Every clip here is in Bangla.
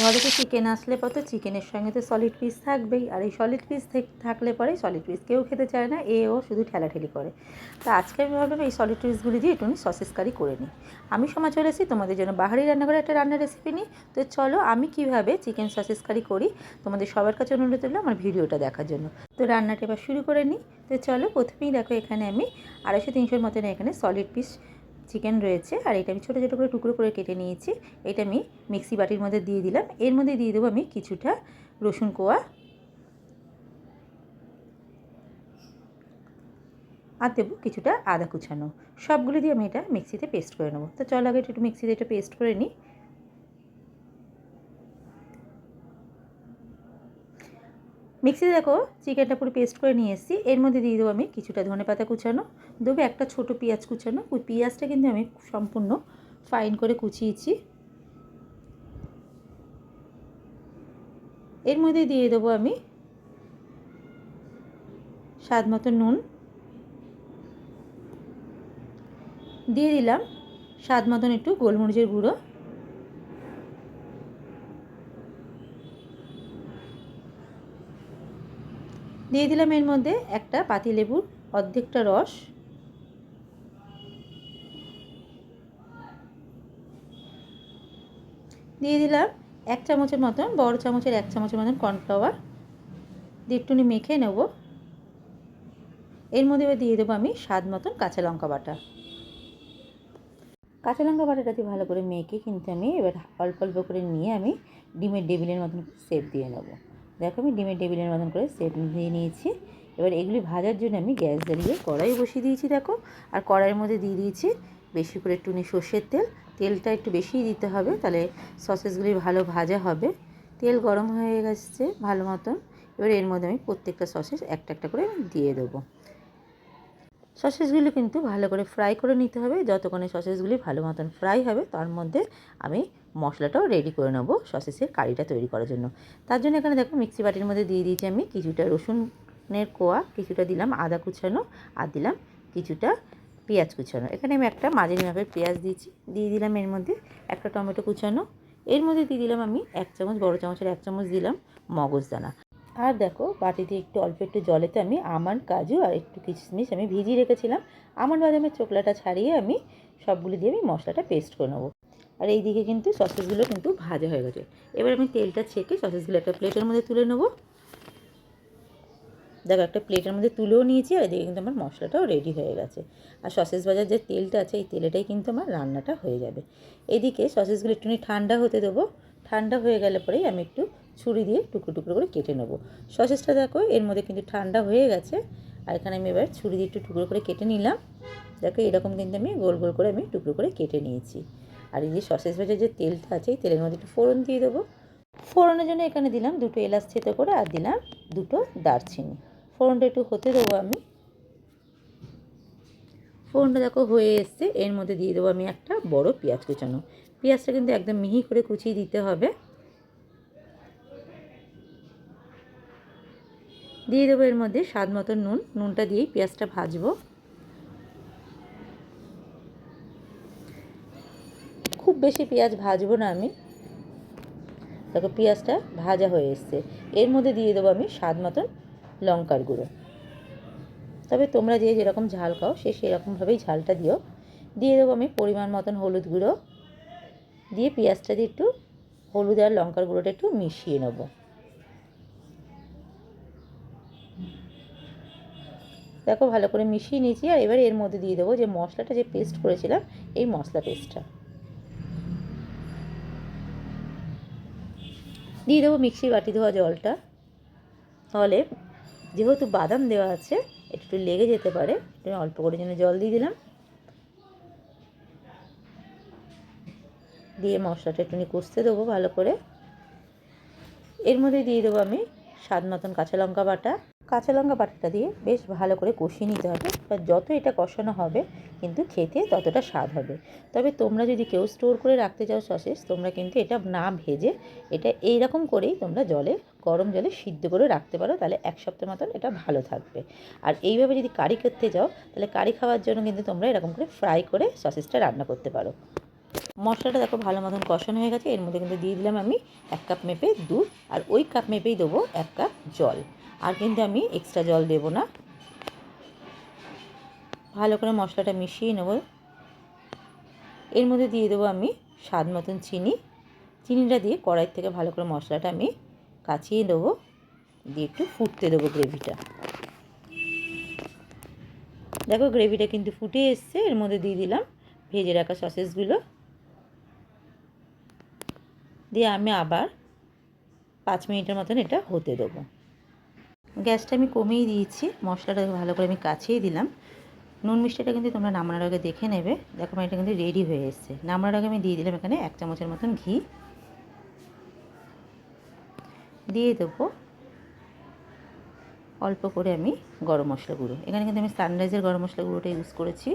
ঘরে তো চিকেন আসলে পর চিকেনের সঙ্গে তো সলিড পিস থাকবেই। আর এই সলিড পিস থাকলে পরে সলিড পিস কেউ খেতে চায় না এও শুধু ঠেলাঠেলি করে। তা আজকে আমি ভাবলাম এই সলিড পিসগুলি দিয়ে একটু সসেস কারি করে নিই। আমি সময় চলে এসেছি, তোমাদের জন্য বাহারি রান্নাঘরে একটা রান্নার রেসিপি নিই। তো চলো আমি কীভাবে চিকেন সসেস কারি করি, তোমাদের সবার কাছে অনুরোধ করলাম আমার ভিডিওটা দেখার জন্য। তো রান্নাটা এবার শুরু করে নিই। তো চলো প্রথমেই দেখো এখানে আমি আড়াইশো তিনশোর মতন এখানে সলিড পিস চিকেন রয়েছে আর এটা আমি ছোটো ছোটো করে টুকরো করে কেটে নিয়েছি। এটা আমি মিক্সি বাটির মধ্যে দিয়ে দিলাম। এর মধ্যে দিয়ে দেবো আমি কিছুটা রসুন কোয়া। আর দেবো কিছুটা আদা কুচানো। সবগুলো দিয়ে আমি এটা মিক্সিতে পেস্ট করে নেব। তো চল আগে একটু মিক্সিতে এটা পেস্ট করে নিই। মিক্সিতে দেখো চিকেনটা পুরো পেস্ট করে নিয়ে এসেছি। এর মধ্যে দিয়ে দেবো আমি কিছুটা ধনে পাতা কুচানো, দেবো একটা ছোট পেঁয়াজ কুচানো। ওই পেঁয়াজটা কিন্তু আমি সম্পূর্ণ ফাইন করে কুচিয়েছি। এর মধ্যে দিয়ে দেবো আমি স্বাদ মতো নুন। দিয়ে দিলাম স্বাদ মতন একটু গোলমরিচের গুঁড়ো। দিয়ে দিলাম এর মধ্যে একটা পাতিলেবুর অর্ধেকটা রস। দিয়ে দিলাম এক চামচের মতন, বড় চামচের এক চামচের মতন কর্নফ্লাওয়ার দিয়ে মেখে নেব। এর মধ্যে দিয়ে দেবো আমি স্বাদ মতন কাঁচা লঙ্কা বাটা। কাঁচা লঙ্কা বাটাটা দিয়ে ভালো করে মেখে কিন্তু আমি এবার অল্প অল্প করে নিয়ে আমি ডিমের ডেবিলের মতন সেপ দিয়ে নেব। দেখো আমি ডিমের টেবিলের মতন করে সেট দিয়ে নিয়েছি। এবার এগুলি ভাজার জন্য আমি গ্যাস জ্বালিয়ে কড়াই বসিয়ে দিয়েছি দেখো। আর কড়াইয়ের মধ্যে দিয়ে দিয়েছি বেশি করে একটুনি সর্ষের তেল। তেলটা একটু বেশিই দিতে হবে, তাহলে সসেসগুলি ভালো ভাজা হবে। তেল গরম হয়ে গেছে ভালো মতন। এবার এর মধ্যে আমি প্রত্যেকটা সসেস একটা একটা করে দিয়ে দেবো। সসেসগুলো কিন্তু ভালো করে ফ্রাই করে নিতে হবে। যতক্ষণে সসেসগুলি ভালো মতন ফ্রাই হবে, তার মধ্যে আমি মশলাটাও রেডি করে নেব সসেসের কারিটা তৈরি করার জন্য। তার জন্য এখানে দেখো মিক্সি বাটির মধ্যে দিয়ে দিয়েছি আমি কিছুটা রসুনের কোয়া, কিছুটা দিলাম আদা কুচানো আর দিলাম কিছুটা পেঁয়াজ কুচানো। এখানে আমি একটা মাঝারি মাপের পেঁয়াজ দিয়েছি, দিয়ে দিলাম এর মধ্যে একটা টমেটো কুচানো। এর মধ্যে দিয়ে দিলাম আমি এক চামচ, বড় চামচের এক চামচ দিলাম মগজদানা আর দেখো বাটিতে একটু, অল্প একটু জলেতে আমি আমার কাজু আর একটু কিশমিশ আমি ভিজিয়ে রেখেছিলাম। আমার বাদামের চোকলাটা ছাড়িয়ে আমি সবগুলো দিয়ে আমি মশলাটা পেস্ট করে নেব। আর এই দিকে কিন্তু সসেসগুলো কিন্তু ভাজা হয়ে গেছে। এবার আমি তেলটা ছেঁকে সসেসগুলো একটা প্লেটের মধ্যে তুলে নেব। দেখো, একটা প্লেটের মধ্যে তুলেও নিয়েছি আর এদিকে কিন্তু আমার মশলাটাও রেডি হয়ে গেছে। আর সসেস বাজার যে তেলটা আছে, এই তেলেটাই কিন্তু আমার রান্নাটা হয়ে যাবে। এদিকে সসেসগুলো একটুখানি ঠান্ডা হতে দেবো। ঠান্ডা হয়ে গেলে পরেই আমি একটু ছুরি দিয়ে টুকরো টুকরো করে কেটে নেব। সসেসটা দেখো, এর মধ্যে কিন্তু ঠান্ডা হয়ে গেছে। আর এখানে আমি এবার ছুরি দিয়ে একটু টুকরো করে কেটে নিলাম। দেখো, এরকম কিন্তু আমি গোল গোল করে আমি টুকরো করে কেটে নিয়েছি। আর এই যে সসেস ভাজার যে তেলটা আছে, এই তেলের মধ্যে একটু ফোড়ন দিয়ে দেবো। ফোড়নের জন্য এখানে দিলাম দুটো এলাচ থেতো করে আর দিলাম দুটো দারচিনি। ফোড়নটা একটু হতে দেবো আমি। ফোড়নটা দেখো হয়ে এসছে, এর মধ্যে দিয়ে দেবো আমি একটা বড় পেঁয়াজ কুচানো। পেঁয়াজটা কিন্তু একদম মিহি করে কুচিয়ে দিতে হবে। দিয়ে দেবো এর মধ্যে স্বাদ মতো নুন। নুনটা দিয়েই পেঁয়াজটা ভাজবো। বেশি পেঁয়াজ ভাজবো না আমি। দেখো পেঁয়াজটা ভাজা হয়ে এসছে। এর মধ্যে দিয়ে দেবো আমি স্বাদ মতন লঙ্কার গুঁড়ো। তবে তোমরা যে যেরকম ঝাল খাও, সে সেরকমভাবেই ঝালটা দিও। দিয়ে দেবো আমি পরিমাণ মতন হলুদ গুঁড়ো। দিয়ে পেঁয়াজটা দিয়ে একটু হলুদ আর লঙ্কার গুঁড়োটা একটু মিশিয়ে নেব। দেখো ভালো করে মিশিয়ে নিয়েছি আর এবার এর মধ্যে দিয়ে দেবো যে মশলাটা যে পেস্ট করেছিলাম, এই মশলা পেস্টটা দিয়ে দেবো মিক্সির বাটি ধোয়া জলটা। তাহলে যেহেতু বাদাম দেওয়া আছে, একটু লেগে যেতে পারে। অল্প করে জন্য জল দিয়ে দিলাম। দিয়ে মশলাটা একটুখানি কষতে দেবো ভালো করে। এর মধ্যে দিয়ে দেবো আমি স্বাদ মতন কাঁচা লঙ্কা বাটা। কাঁচা লঙ্কা বাটাটা দিয়ে বেশ ভালো করে কষিয়ে নিতে হবে। বা যত এটা কষানো হবে, কিন্তু খেতে ততটা স্বাদ হবে। তবে তোমরা যদি কেউ স্টোর করে রাখতে চাও সসেস, তোমরা কিন্তু এটা না ভেজে এটা এই রকম করেই তোমরা জলে, গরম জলে সিদ্ধ করে রাখতে পারো। তাহলে এক সপ্তাহ মতন এটা ভালো থাকবে। আর এইভাবে যদি কারি করতে যাও, তাহলে কারি খাওয়ার জন্য কিন্তু তোমরা এরকম করে ফ্রাই করে সসেসটা রান্না করতে পারো। মশলাটা দেখো ভালো মতন কষানো হয়ে গেছে। এর মধ্যে কিন্তু দিয়ে দিলাম আমি এক কাপ মেপে দুধ, আর ওই কাপ মেপেই দেবো এক কাপ জল। আর কিন্তু আমি এক্সট্রা জল দেবো না। ভালো করে মশলাটা মিশিয়ে নেব। এর মধ্যে দিয়ে দেবো আমি স্বাদ মতন চিনি। চিনিটা দিয়ে কড়াই থেকে ভালো করে মশলাটা আমি কাচিয়ে দেবো দিয়ে একটু ফুটতে দেবো গ্রেভিটা। দেখো গ্রেভিটা কিন্তু ফুটে এসছে। এর মধ্যে দিয়ে দিলাম ভেজে রাখা সসেসগুলো দিয়ে আমি আবার পাঁচ মিনিটের মতন এটা হতে দেবো। গ্যাসটা আমি কমিয়ে দিয়েছি, মশলাটা ভালো করে আমি কাছিয়ে দিলাম। নুন মিষ্টিটা কিন্তু তোমরা নামানোর আগে দেখে নেবে। দেখো এটা কিন্তু রেডি হয়ে এসছে। নামানোর আগে আমি দিয়ে দিলাম এখানে এক চামচের মতন ঘি। দিয়ে দেবো অল্প করে আমি গরম মশলা গুঁড়ো। এখানে কিন্তু আমি সানরাইজের গরম মশলা গুঁড়োটা ইউজ করেছি।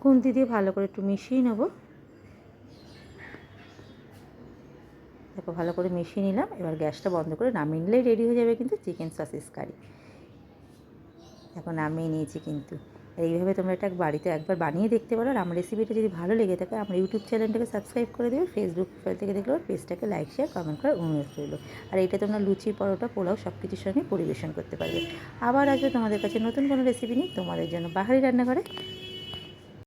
খুন্তি দিয়ে ভালো করে একটু মিশিয়ে নেব। দেখো ভালো করে মিশিয়ে নিলাম। এবার গ্যাসটা বন্ধ করে নামিয়ে নিলেই রেডি হয়ে যাবে কিন্তু চিকেন সসেস কারি এখন নামিয়ে নিয়েছি কিন্তু। এইভাবে তোমরা এটা বাড়িতে একবার বানিয়ে দেখতে পারো। আর আমার রেসিপিটা যদি ভালো লেগে থাকে, আমার ইউটিউব চ্যানেলটাকে সাবস্ক্রাইব করে দেবে ফেসবুক প্রোফাইল থেকে দেখলে পেজটাকে লাইক শেয়ার কমেন্ট করার অনুরোধ রইল। আর এটা তোমরা লুচি, পরোটা, পোলাও সব কিছুর সঙ্গে পরিবেশন করতে পারবে। আবার আসবে তোমাদের কাছে নতুন কোনো রেসিপি নিয়ে তোমাদের জন্য বাহারি রান্নাঘরে।